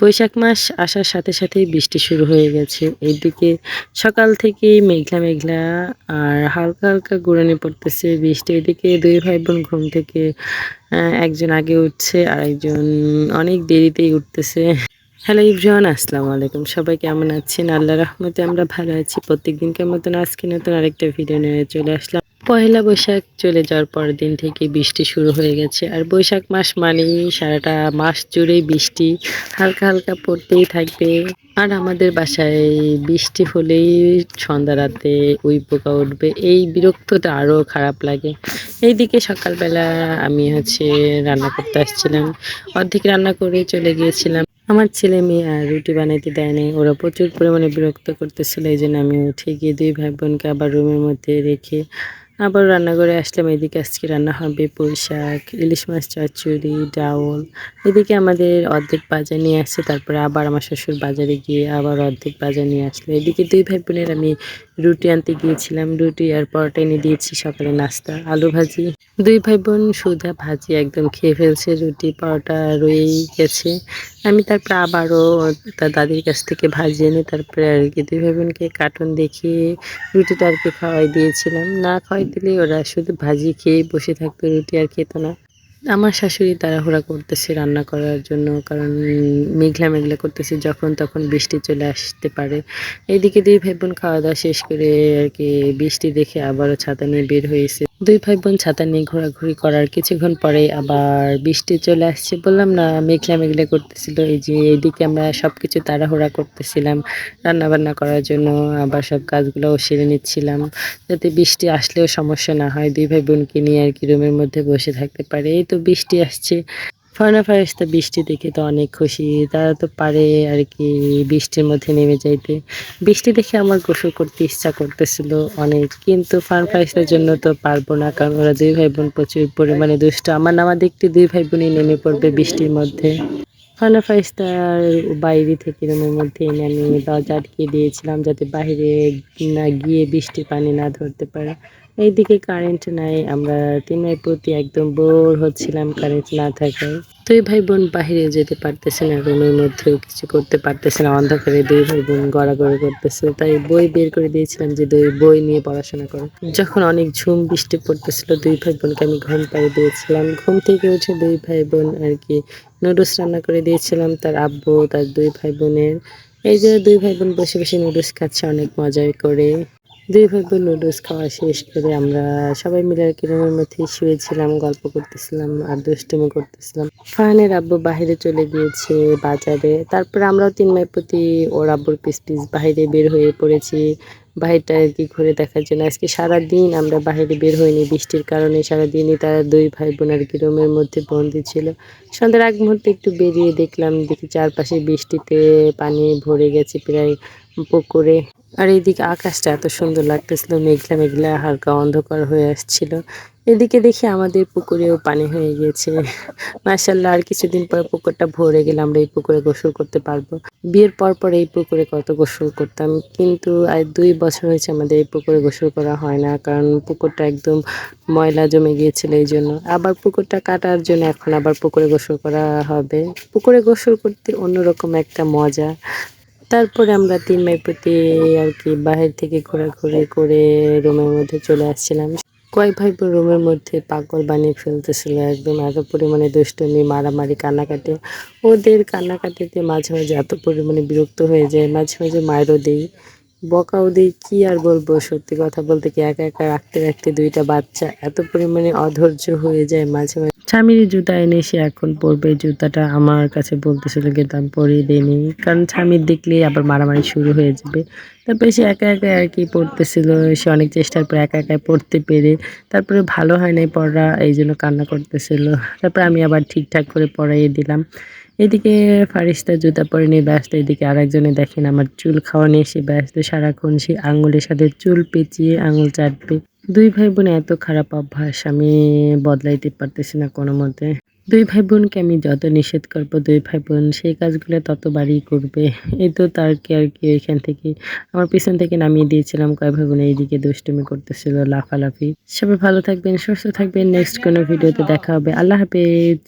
বৈশাখ মাস আসার সাথে সাথেই বৃষ্টি শুরু হয়ে গেছে। এইদিকে সকাল থেকেই মেঘলা মেঘলা আর হালকা হালকা গুড়ানি পড়তেছে। বৃষ্টি এদিকে দুই ভাই বোন ঘুম থেকে একজন আগে উঠছে আর একজন অনেক দেরিতেই উঠতেছে। হ্যালো ইভরান আসসালামু আলাইকুম। সবাই কেমন আছেন? আল্লাহ রহমতে আমরা ভালো আছি। প্রত্যেকদিনকার মতন আজকে নতুন আরেকটা ভিডিও নিয়ে চলে আসলাম। পয়লা বৈশাখ চলে যাওয়ার পরের দিন থেকে বৃষ্টি শুরু হয়ে গেছে। আর বৈশাখ মাস মানেই সারাটা মাস জুড়েই বৃষ্টি, হালকা হালকা পড়তেই থাকবে। আর আমাদের বাসায় বৃষ্টি হলেই সন্ধ্যা রাতে উই পোকা উঠবে। এই বিরক্তটা আরও খারাপ লাগে। এইদিকে সকালবেলা আমি হচ্ছে রান্না করতে আসছিলাম। অর্ধেক রান্না করে চলে গিয়েছিলাম। আমার ছেলে মেয়ে আর রুটি বানাইতে দেয়নি ওরা প্রচুর পরিমাণে বিরক্ত করতেছিল। এই জন্য আমি উঠে গিয়ে দুই ভাই বোনকে আবার রুমের মধ্যে রেখে আবার রান্নাঘরে আসলাম। এদিকে আজকে রান্না হবে পুঁই শাক, ইলিশ মাছ, চচ্চড়ি, ডাউল। এদিকে আমাদের অর্ধেক বাজার নিয়ে আসছে, তারপরে আবার আমার শ্বশুর বাজারে গিয়ে আবার অর্ধেক বাজার নিয়ে আসলো। এদিকে দুই ভাই বোনের আমি রুটি আনতে গিয়েছিলাম। রুটি আর পরোটা এনে দিয়েছি সকালে নাস্তা। আলু ভাজি। দুই ভাই বোন সুধা ভাজি একদম খেয়ে ফেলছে, রুটি, পরোটা রয়েই গেছে। আমি তারপরে আবারও তার দাদির কাছ থেকে ভাজি এনে তারপরে আর কি দুই ভাই বোনকে কার্টুন দেখিয়ে রুটিটা আর কি খাওয়াই দিয়েছিলাম। না খাওয়াই দিলে ওরা শুধু ভাজি খেয়ে বসে থাকতো, রুটি আর খেত না। আমার শাশুড়ি তাড়াহুড়া করতেছে রান্না করার জন্য, কারণ মেঘলা মেঘলা করতেছে, যখন তখন বৃষ্টি চলে আসতে পারে। এইদিকে দুই ভাই বোন খাওয়া দাওয়া শেষ করে আর কি বৃষ্টি দেখে আবারও ছাতা নিয়ে বের হয়েছে। দুই ভাই বোন ছাতা নিয়ে ঘোরাঘুরি করার কিছুক্ষণ পরে আবার বৃষ্টি চলে আসছে বললাম, না মেঘলা মেঘলা করতেছিল, এই যে এইদিকে আমরা সব কিছু তাড়াহুড়া করতেছিলাম, রান্নাবান্না করার জন্য আবার সব কাজগুলো সেরে নিচ্ছিলাম, যাতে বৃষ্টি আসলেও সমস্যা না হয়, দুই ভাই বোনকে নিয়ে আর কি রুমের মধ্যে বসে থাকতে পারে। এই তো বৃষ্টি আসছে। ফয়না ফারেস্তা বৃষ্টি দেখে তো অনেক খুশি। তারা তো পারে আর কি বৃষ্টির মধ্যে নেমে যাইতে। বৃষ্টি দেখে আমার গোসল করতে ইচ্ছা করতেছিল অনেক। কিন্তু ফার্ন ফারেস্তার জন্য তো পারব না, কারণ ওরা দুই ভাই বোন প্রচুর পরিমাণে দুষ্ট। আমার নামা দেখতে দুই ভাই বোনই নেমে পড়বে বৃষ্টির মধ্যে। ফানা ফাইস্তার বাইরে থেকে রুমের মধ্যে এনে আমি দরজা আটকে দিয়েছিলাম যাতে বাইরে না গিয়ে বৃষ্টির পানি না ধরতে পারে। এইদিকে কারেন্ট নাই, আমরা তিন প্রতি একদম বোর হচ্ছিলাম কারেন্ট না থাকায়। দুই ভাই বোন বাইরে যেতে পারতেছে না, রুমের মধ্যেও কিছু করতে পারতেছে না, অন্ধকারে দুই ভাই বোন গড়াগড়ি করতেছে। তাই বই বের করে দিয়েছিলাম যে, দুই বই নিয়ে পড়াশোনা করো। যখন অনেক ঝুম, বৃষ্টি পড়তেছিল, দুই ভাই বোনকে আমি ঘুম পাড়িয়ে দিয়েছিলাম। ঘুম থেকে উঠে দুই ভাই বোন আর কি নুডলস রান্না করে দিয়েছিলাম। তার আব্বু, তার দুই ভাই বোনের এই যে দুই ভাই বোন বসে বসে নুডলস খাচ্ছে, অনেক মজাই করে। দুই ভাগ নুডলস খাওয়া শেষ করে আমরা সবাই মিলে কিরমের মধ্যে শুয়েছিলাম, গল্প করতেছিলাম আর দুষ্টুমি করতেছিলাম। ফাহানের আব্বু বাহিরে চলে গিয়েছে বাজারে, তারপরে আমরাও তিন মাই প্রতি ওর আব্বুর পিস পিস বাহিরে বের হয়ে পড়েছি। বাহিরটা আর কি ঘুরে দেখার জন্য। আজকে সারাদিন আমরা বাইরে বের হইনি, বৃষ্টির কারণে সারাদিনই তারা দুই ভাই বোন আর কি রুমের মধ্যে বন্দি ছিল। সন্ধ্যার আগ মুহূর্তে একটু বেরিয়ে দেখলাম, দেখি চারপাশে বৃষ্টিতে পানি ভরে গেছে প্রায় পুকুরে। আর এইদিকে আকাশটা এত সুন্দর লাগতেছিল মেঘলা মেঘলা হালকা অন্ধকার হয়ে আসছিল। এদিকে দেখি আমাদের পুকুরেও পানি হয়ে গিয়েছে। মার্শাল্লাহ আর কিছুদিন পর পুকুরটা ভরে গেলে আমরা এই পুকুরে গোসল করতে পারব। বিয়ের পর পর এই পুকুরে কত গোসল করতাম, কিন্তু আর দুই বছর হয়েছে আমাদের এই পুকুরে গোসল করা হয় না, কারণ পুকুরটা একদম ময়লা জমে গিয়েছিল এই জন্য। আবার পুকুরটা কাটার জন্য এখন আবার পুকুরে গোসল করা হবে। পুকুরে গোসল করতে অন্যরকম একটা মজা। তারপরে আমরা তিন মাই প্রতি আর কি বাহির থেকে ঘোরাঘুরি করে রুমের মধ্যে চলে আসছিলাম। কয়েক ভাই রুমের মধ্যে পাগল বানিয়ে ফেলতেছিল, একদম এত পরিমাণে দুষ্টুমি, মারামারি, কান্নাকাটি। ওদের কান্নাকাটিতে মাঝে মাঝে এত পরিমাণে বিরক্ত হয়ে যায়, মাঝে মাঝে মায়েরও দিই। বকাও দিই, কি আর বলব? সত্যি কথা বলতে কি একা একা রাখতে রাখতে দুইটা বাচ্চা এত পরিমাণে অধৈর্য হয়ে যায় মাঝে মাঝে। স্বামীর জুতা এনে সে এখন পরবে, জুতাটা আমার কাছে বলতেছিল কিন্তু আমি পরিয়ে দিইনি। কারণ স্বামীর দেখলে আবার মারামারি শুরু হয়ে যাবে। তারপরে সে একা একা আর কি পড়তেছিল, সে অনেক চেষ্টার পর একা একা পড়তে পেরে তারপরে ভালো হয় নাই পড়া এই জন্য কান্না করতেছিল। তারপর আমি আবার ঠিকঠাক করে পড়াইয়ে দিলাম। এদিকে ফারিস্তা জুতা পরে নিয়ে ব্যস্ত, এদিকে আরেকজনে দেখেন আমার চুল খাওয়া নিয়ে সে ব্যস্ত, সারাক্ষণ সে আঙুলের সাথে চুল পেঁচিয়ে, আঙুল চাটবে। দুই ভাই বোন এত খারাপ অভ্যাস, আমি বদলাইতে পারতেছি না কোনো মতে। দুই ভাই বোনকে আমি যত নিষেধ করব, দুই ভাই বোন সেই কাজগুলো তত বাড়ি করবে। এই তো তার কি আর কি ওইখান থেকে? আমার পিছন থেকে নামিয়ে দিয়েছিলাম, কয় ভাই বোন এইদিকে দুষ্টুমি করতেছিল, লাফালাফি। সবাই ভালো থাকবেন, সুস্থ থাকবেন নেক্সট কোনো ভিডিওতে দেখা হবে। আল্লাহ হাফেজ।